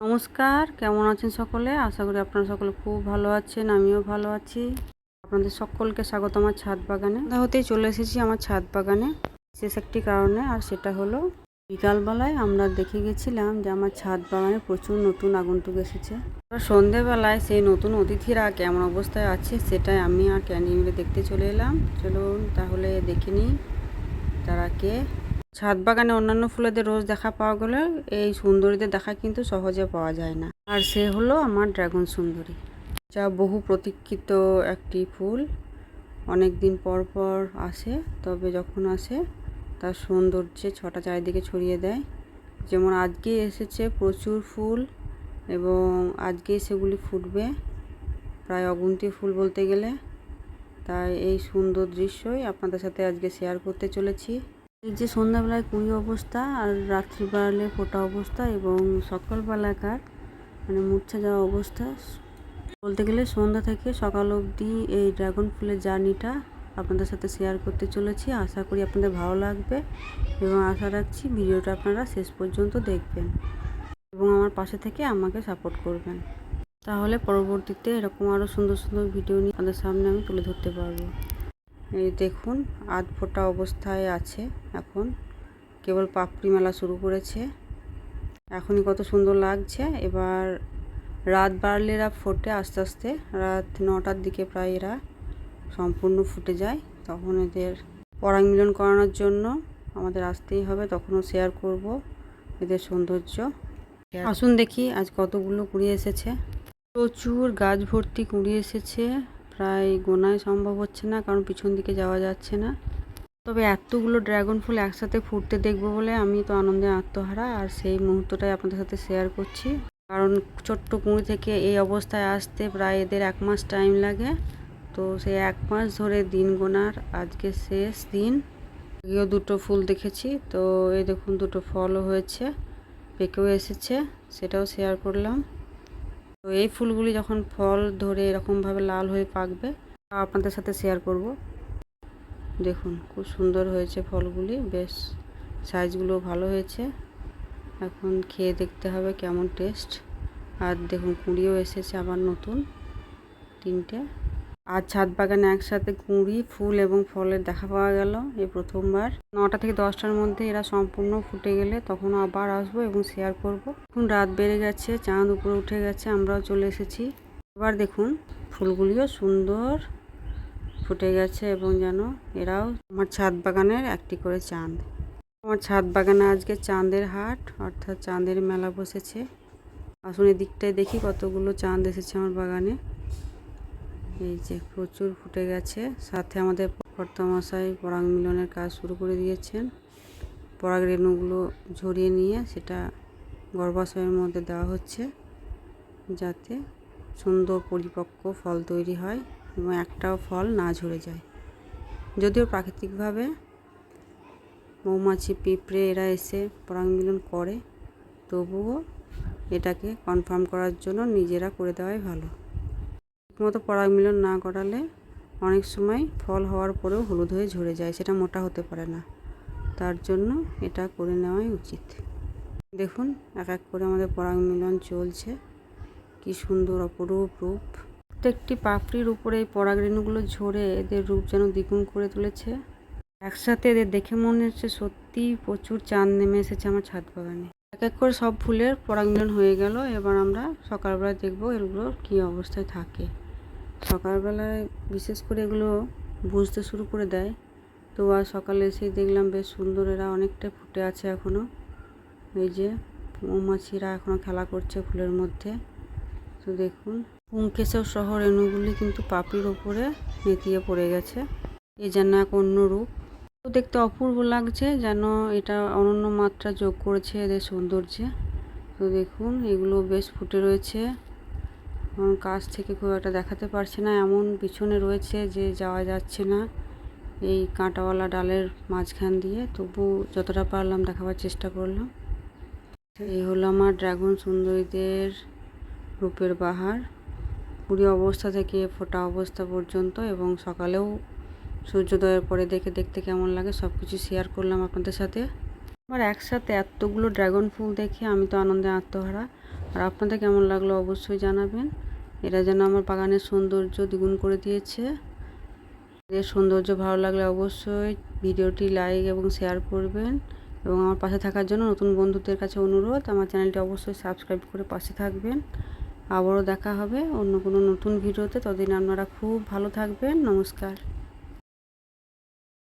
নমস্কার, কেমন আছেন সকলে? আশা করি আপনারা সকলে খুব ভালো আছেন, আমিও ভালো আছি। আপনাদের সকলকে স্বাগত আমার ছাদ বাগানে। হতেই চলে এসেছি আমার ছাদ বাগানে শেষ একটি কারণে, আর সেটা হলো বিকালবেলায় আমরা দেখে গেছিলাম যে আমার ছাদ বাগানে প্রচুর নতুন আগন্তুক এসেছে। আর সন্ধেবেলায় সেই নতুন অতিথিরা কেমন অবস্থায় আছে সেটাই আমি আর ক্যান্ডি মিলে দেখতে চলে এলাম। চলুন তাহলে দেখে নিই তারা কে। ছাদ বাগানে অন্যান্য ফুলেদের রোজ দেখা পাওয়া গেলে এই সুন্দরীদের দেখা কিন্তু সহজে পাওয়া যায় না। আর সে হলো আমার ড্রাগন সুন্দরী। যা বহু প্রতীক্ষিত একটি ফুল। অনেক দিন পর পর আসে, তবে যখন আসে, তার সৌন্দর্যে ছটা চারিদিকে ছড়িয়ে দেয়। যেমন আজকে এসেছে প্রচুর ফুল এবং আজকে সেগুলি ফুটবে প্রায় অগুন্তি ফুল বলতে গেলে। তাই এই সুন্দর দৃশ্যই আপনাদের সাথে আজকে শেয়ার করতে চলেছি। এই যে সন্ধ্যাবেলায় কুড়ি অবস্থা আর রাত্রিবেলায় ফোটা অবস্থা এবং সকালবেলাকার মানে মূর্ছা যাওয়া অবস্থা, বলতে গেলে সন্ধ্যা থেকে সকাল অবধি এই ড্রাগন ফুলের জার্নিটা আপনাদের সাথে শেয়ার করতে চলেছি। আশা করি আপনাদের ভালো লাগবে এবং আশা রাখছি ভিডিওটা আপনারা শেষ পর্যন্ত দেখবেন এবং আমার পাশে থেকে আমাকে সাপোর্ট করবেন। তাহলে পরবর্তীতে এরকম আরও সুন্দর সুন্দর ভিডিও নিয়ে আপনাদের সামনে আমি তুলে ধরতে পারব। এই দেখুন, আধ ফোটা অবস্থায় আছে এখন। কেবল পাপড়ি মেলা শুরু করেছে। এখনই কত সুন্দর লাগছে। এবার রাত বাড়লে এরা ফোটে আস্তে আস্তে। রাত নটার দিকে প্রায় এরা সম্পূর্ণ ফুটে যায়। তখন এদের পরাগমিলন করানোর জন্য আমাদের আসতেই হবে। তখনও শেয়ার করব এদের সৌন্দর্য। আসুন দেখি আজ কতগুলো কুড়ি এসেছে। প্রচুর গাছ ভর্তি কুড়ি এসেছে। প্রায় গোনায় সম্ভব হচ্ছে না, কারণ পিছন দিকে যাওয়া যাচ্ছে না। তবে এতগুলো ড্রাগন ফুল একসাথে ফুটতে দেখব বলে আমি তো আনন্দে আত্মহারা, আর সেই মুহূর্তটাই আপনাদের সাথে শেয়ার করছি। কারণ ছোট্ট কুঁড়ি থেকে এই অবস্থায় আসতে প্রায় এদের এক মাস টাইম লাগে। তো সেই এক মাস ধরে দিন গোনার আজকে শেষ দিন। আগেও দুটো ফুল দেখেছি, তো এই দেখুন দুটো ফলও হয়েছে, পেকেও এসেছে, সেটাও শেয়ার করলাম। তো এই ফুলগুলি যখন ফল ধরে এরকমভাবে লাল হয়ে পাকবে, তা আপনাদের সাথে শেয়ার করব। দেখুন, খুব সুন্দর হয়েছে ফলগুলি, বেশ সাইজগুলো ভালো হয়েছে। এখন খেয়ে দেখতে হবে কেমন টেস্ট আর দেখুন, কুঁড়িও এসেছে আবার নতুন, তিনটে। আর ছাদ বাগানে একসাথে কুঁড়ি, ফুল এবং ফলের দেখা পাওয়া গেল এই প্রথমবার। নটা থেকে দশটার মধ্যে এরা সম্পূর্ণ ফুটে গেলে তখন আবার আসব এবং শেয়ার করব। এখন রাত বেড়ে গেছে, চাঁদ উপরে উঠে গেছে, আমরাও চলে এসেছি। এবার দেখুন, ফুলগুলিও সুন্দর ফুটে গেছে এবং যেন এরাও আমার ছাদ বাগানের একটি করে চাঁদ। আমার ছাদ বাগানে আজকে চাঁদের হাট, অর্থাৎ চাঁদের মেলা বসেছে। আসুন এদিকটায় দেখি কতগুলো চাঁদ এসেছে আমার বাগানে। এই যে প্রচুর ফুটে গেছে। সাথে আমাদের কর্তামশাই পরাগ মিলনের কাজ শুরু করে দিয়েছেন। পরাগ রেণুগুলো ঝরিয়ে নিয়ে সেটা গর্ভাশয়ের মধ্যে দেওয়া হচ্ছে যাতে সুন্দর পরিপক্ক ফল তৈরি হয় এবং একটাও ফল না ঝরে যায়। যদিও প্রাকৃতিকভাবে মৌমাছি, পিঁপড়ে এরা এসে পরাগ মিলন করে, তবুও এটাকে কনফার্ম করার জন্য নিজেরা করে দেওয়াই ভালো। ঠিকমতো পরাগ মিলন না করালে অনেক সময় ফল হওয়ার পরেও হলুদ হয়ে ঝরে যায়, সেটা মোটা হতে পারে না। তার জন্য এটা করে নেওয়াই উচিত। দেখুন, এক এক করে আমাদের পরাগ মিলন চলছে। কি সুন্দর, অপরূপ রূপ। প্রত্যেকটি পাপড়ির উপরে এই পরাগ রেণুগুলো ঝরে, এদের রূপ যেন দ্বিগুণ করে তুলেছে। একসাথে এদের দেখে মনে হচ্ছে সত্যি প্রচুর চাঁদ নেমে এসেছে আমার ছাদ বাগানে। এক এক করে সব ফুলের পরাগমিলন হয়ে গেল, এবার আমরা সকালবেলায় দেখব এগুলো কী অবস্থায় থাকে। সকালবেলায় বিশেষ করে এগুলো বুঝতে শুরু করে দেয়। তো আর সকালে এসেই দেখলাম বেশ সুন্দর এরা অনেকটা ফুটে আছে এখনও এই যে মৌমাছিরা এখনও খেলা করছে ফুলের মধ্যে। তো দেখুন, পুংকেশর শহর এনুগুলি কিন্তু পাপির ওপরে নেতিয়ে পড়ে গেছে। এ যেন এক অন্য রূপ। তো দেখতে অপূর্ব লাগছে যেন এটা অনন্য মাত্রা যোগ করেছে এদের সৌন্দর্যে। তো দেখুন, এগুলো বেশ ফুটে রয়েছে। কারণ কাছ থেকে খুব একটা দেখাতে পারছে না। এমন পিছনে রয়েছে যে যাওয়া যাচ্ছে না এই কাঁটাওয়ালা ডালের মাঝখান দিয়ে। তবু যতটা পারলাম দেখাবার চেষ্টা করলাম। এই হলো আমার ড্রাগন সুন্দরীদের রূপের বাহার। কুড়ি অবস্থা থেকে ফোটা অবস্থা পর্যন্ত এবং সকালেও সূর্যোদয়ের পরে দেখে দেখতে কেমন লাগে সব কিছু শেয়ার করলাম আপনাদের সাথে। আবার একসাথে এতগুলো ড্রাগন ফুল দেখে আমি তো আনন্দে আত্মহারা। আর আপনাদের কেমন লাগল অবশ্যই জানাবেন। এরা যেন আমার বাগানের সৌন্দর্য দ্বিগুণ করে দিয়েছে। এর সৌন্দর্য ভালো লাগলে অবশ্যই ভিডিওটি লাইক এবং শেয়ার করবেন। এবং আমার পাশে থাকার জন্য নতুন বন্ধুদের কাছে অনুরোধ, আমার চ্যানেলটি অবশ্যই সাবস্ক্রাইব করে পাশে থাকবেন। আবারও দেখা হবে অন্য কোনো নতুন ভিডিওতে। ততদিন আপনারা খুব ভালো থাকবেন। নমস্কার।